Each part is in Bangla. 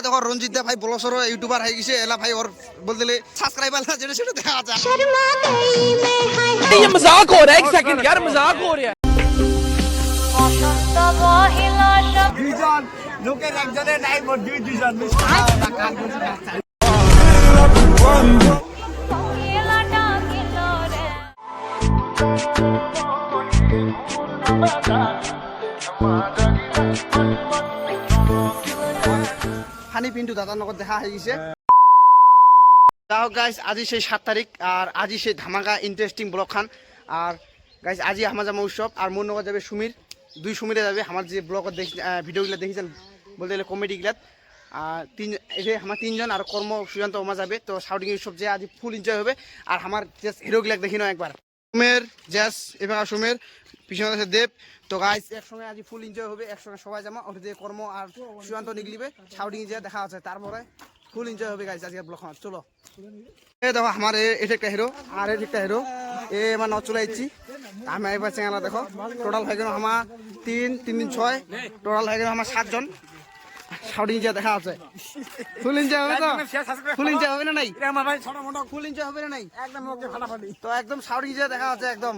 দেখো রঞ্জিত দা ভাই বলসর ইউটিউবার হয়ে গেছে এলা ভাই ওর বলতে সাবস্ক্রাইবার না যেটা সেটা দেখা যায় शर्मा गई मैं हाय ये मजाक हो रहा है एक सेकंड यार मजाक हो रहा है বসন্ত মহিলা সব দুইজন লোকের একজনের নাই মোট দুই দুইজন খেলাটা গেল রে ফানি পিন্টু দাদার লগত দেখা হয়ে গেছে। হোক গাইস আজি সেই সাত তারিখ আর আজি সেই ধামাকা ইন্টারেস্টিং ব্লগ খান। আর গাইস আজি আমার জামা উৎসব আর মোর লগত যাবে সুমির দুই সুমিরে যাবে। আমার যে ব্লগত দেখি ভিডিওগুলো দেখিছেন বলতে গেলে কমেডিগুলাত আর তিন যে আমার তিনজন আর কর্ম সুশান্ত ওমা যাবে। তো শাউটিং উৎসব যে আজি ফুল এনজয় হবে। আর আমার জাস্ট হিরোগুলাক দেখি নাও একবার সুমের জ্যাস এবং সুমের পিছনে আছে দেব। তো গাইস একসঙ্গে আজি ফুল এনজয় হবে, একসঙ্গে সবাই জামা, ওটা দিয়ে কর্ম আর সুশান্ত নিগলিবে শাউটিং যে দেখা আছে, তারপরে ফুল এনজয় হবে গাইস আজকে ব্লগ চলো। এ দেখো, আমার এটা একটা হিরো আর এটা একটা হিরো এ আমার ন চলে যাচ্ছি আমি একবার চ্যানেল দেখো টোটাল হয়ে গেল আমার তিন তিন দিন ছয় টোটাল হয়ে গেল আমার সাতজন। শাউটিং যে দেখা আছে। ফুল এনজয় হবে তো? ফুল এনজয় হবে না নাই? ফুল এনজয় হবে না নাই? একদম তো একদম শাউটিং যে দেখা আছে একদম।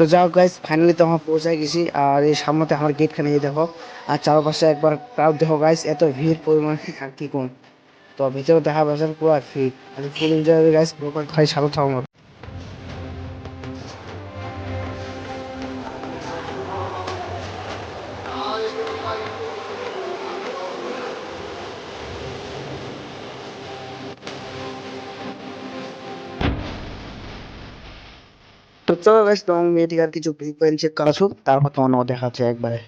তো যাও গাইজ ফাইনালি তো আমার পৌঁছায় গেছি। আর এই সামনেতে আমার গেট খানে দেখো। আর চারপাশে একবার ক্রাউড দেখো গাইজ এত ভিড় পরিমাণ। আর কি কোন তো ভিতরে দেখা পাচ্ছেন পুরো ভিড়। আর ফুল এনজয় গাইজ পুরো খাই সাদা থাকো তো চলো গাইস তোমার মেয়েটিকে আর কিছু ব্রিক পয়েন্ট চেক তারপর তোমার দেখা দেখাচ্ছে একবারে।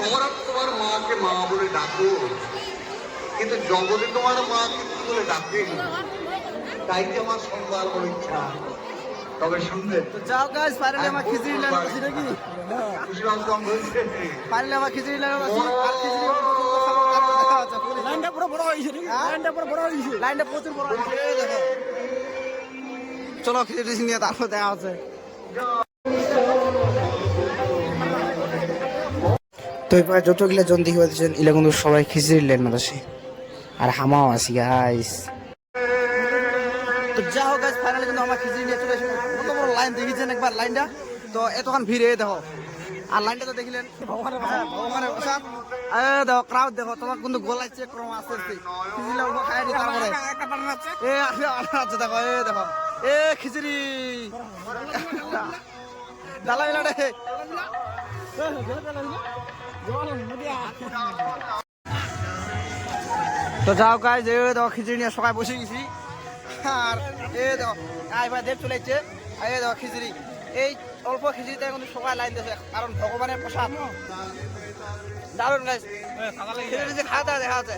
তোমরা তোমার মাকে মা বলে ডাকো। কিন্তু জগতে তোমার মাকে কি বলে ডাকে তাই কি আমার শুনবার বড় ইচ্ছা? তবে শুনবে। যাও গাইস ফাইনালি আমার খিচুড়ি লাগা বসি নাকি? খুশি অঙ্কন হয়েছে ফাইনালি আমার খিচুড়ি লাগা বসি আর খিচুড়ি লাইনটা পুরো বড় হয়েছে লাইনটা পুরো বড় হয়েছে লাইনটা প্রচুর বড় হয়েছে, চলো খিচুড়ি নিয়ে তারপর দেখা হচ্ছে। তো এবার যতগুলা জন দেখি পাচ্ছেন এগুলা কিন্তু সবাই খিচুড়ি লেন আসে আর হামাও আছি গাইস তো যা হোক গাইস ফাইনালি কিন্তু আমার খিচুড়ি নিয়ে চলে এসেছে। কত বড় লাইন দেখেছেন একবার লাইনটা তো এতক্ষণ ভিড় দেখো। আর লাইনটা তো দেখিলেন হ্যাঁ, ভগবানের প্রসাদ এ দেখো ক্রাউড দেখো তোমার কিন্তু গোলায় চেক করো আস্তে আস্তে খিচুড়ি উঠবো খাই নি তারপরে। এ আসলে আছে দেখো এ দেখো। এ খিচুড়ি। ডালা মিলা রে। তো যাও গাই যে দেখো খিচুড়ি নিয়ে সকাল বসে গেছি আর এ দেখো আই ভাই দেব চলে যাচ্ছে আর এ দেখো খিচুড়ি এই অল্প খিচুড়িতে কিন্তু সবাই লাইন দিয়েছে কারণ ভগবানের প্রসাদ দারুণ গাইস খিচুড়ি যে খাওয়া দাওয়া দেখা আছে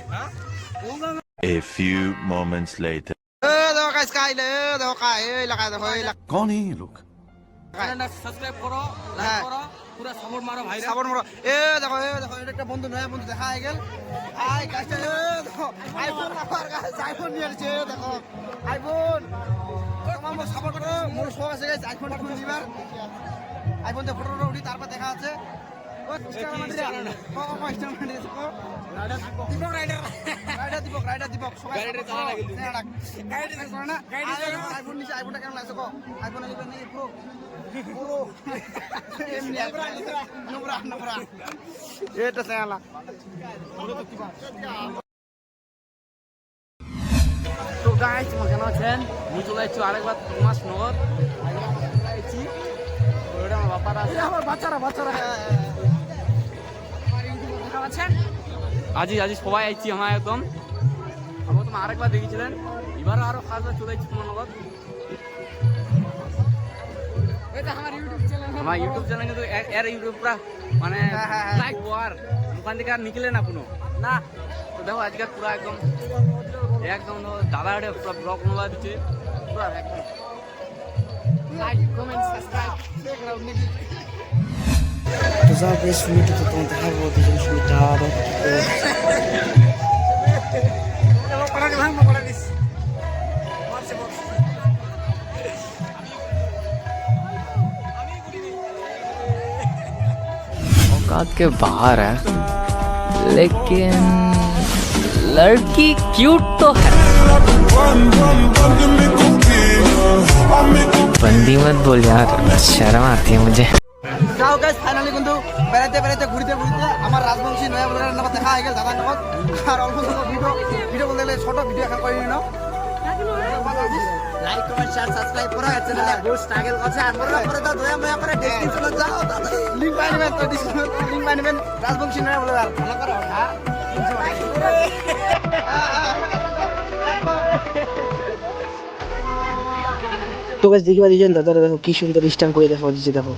A few moments later. এ দেখো গাইস খাইলে এ দেখো খাই এই লাগাই দেখো এই লাগাই कौन है ये लोग সাবস্ক্রাইব করো হ্যাঁ। লাইক করো ভাই সাবন মরো এ, দেখো এ, দেখো, এটা একটা বন্ধু, নয়া বন্ধু, দেখা গেল। আই এ, দেখো আইফোন আমার কাছে আইফোন নিয়ে আসছে দেখো। আইফোন তোমার মোর সাপোর্ট মোর শখ আছে গাইস আইফোন ফোন দিবার আইফোন দিয়ে ফটো উঠি, তারপর দেখা আছে। এটা চালা চালা চালা তো গাইস তোমার কেন আছেন মুই চলে যাচ্ছি আরেকবার মাস নগর আমার বাপারা আমার বাচ্চারা বাচ্চারা আজি আজি সবাই আইছি আমার একদম। আমার তোমার আরেকবার দেখেছিলেন এবারও আরও খাসবার চলে যাচ্ছি তোমার নগর আমার ইউটিউব চ্যানেল কিন্তু এর ইউটিউব পুরা মানে। লাইক ওয়ার ওখান থেকে আর নিকলে না কোনো? না। তো দেখো আজকে পুরা একদম একদম দাদা হাটে পুরো ব্লগ নোলা দিচ্ছে পুরা একদম। Like comment subscribe 5 minute to don't have what is in the tower. औकात के बाहर है, लेकिन लड़की क्यूट तो है बंदी मत बोल यार, शर्म आती है मुझे যাও গাইস ফাইনালি কিন্তু বেড়াইতে বেড়াইতে ঘুরিতে ঘুরিতে আমার রাজবংশী নয়া দেখা হয়ে গেল দাদার আর অল্প ছোট ভিডিও ভিডিও বলতে গেলে ছোট ভিডিও এখন করে নিন লাইক কমেন্ট শেয়ার সাবস্ক্রাইব করা চ্যানেলে বহুত স্ট্রাগল করছে আর মোরা করে দাও দয়া ময়া করে ডেসক্রিপশনে যাও লিংক পাই নেবেন তো ডিসক্রিপশন লিংক পাই নেবেন। রাজবংশী নয়া বলার ভালো করো হ্যাঁ? তো গাছ দেখিবা দিয়েছেন দাদারা দেখো কি সুন্দর স্ট্যান্ড করে দেখো দিচ্ছে দেখো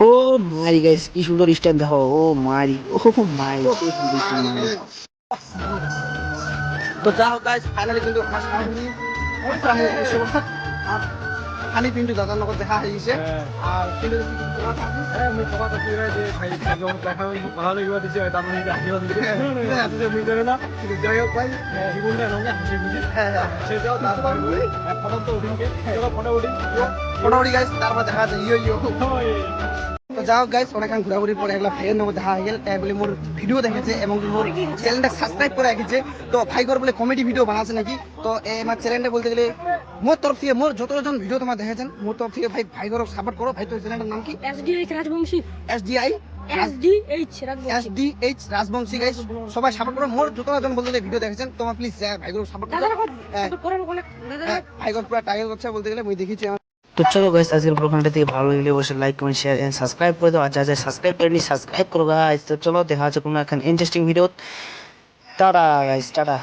ও মারি গাইস কি সুন্দর স্ট্যান্ড দেখো ও মারি ও stand তো যা হোক গাইস ফাইনালি কিন্তু আমার সামনে আর খালি পিন্টু দাদার লগত দেখা হয়ে গেছে। যাই হোক ভাই হ্যাঁ হ্যাঁ মোটামুটি গাইস তারপর দেখা ইয়ো ইয়ো। তো হোক গাইস অনেকক্ষণ ঘোরাঘুরির পরে ভাইয়ের নামে দেখা হয়ে গেল। তাই বলে মোর ভিডিও দেখেছে এবং মোর চ্যানেলটা সাবস্ক্রাইব করে রেখেছে। তো ভাইগর বলে কমেডি ভিডিও বানাচ্ছে নাকি? তো আমার চ্যানেলটা বলতে গেলে মোর তরফ থেকে মোর যতজন ভিডিও তোমার দেখেছেন মোর তরফ থেকে ভাই ভাইগর সাপোর্ট করো। ভাই তোর চ্যানেলটার নাম কি? SDH Rajbanshi. S D I SDH S Rajbanshi. D H Rajbanshi guys সবাই সাপোর্ট করো। মোর যতজন বলতে গেলে ভিডিও দেখেছেন তোমার প্লিজ সাপোর্ট করো। পুরো টাইগার করছে বলতে গেলে মুই দেখেছি। তো চলো গাইস আজকের প্রোগ্রামটা থেকে ভালো লাগলে অবশ্যই like comment share and subscribe করে দাও। আর যা যা সাবস্ক্রাইব করেনি সাবস্ক্রাইব করো গাইস তো চলো দেখা হচ্ছে কোনো এখন interesting video tata guys tata.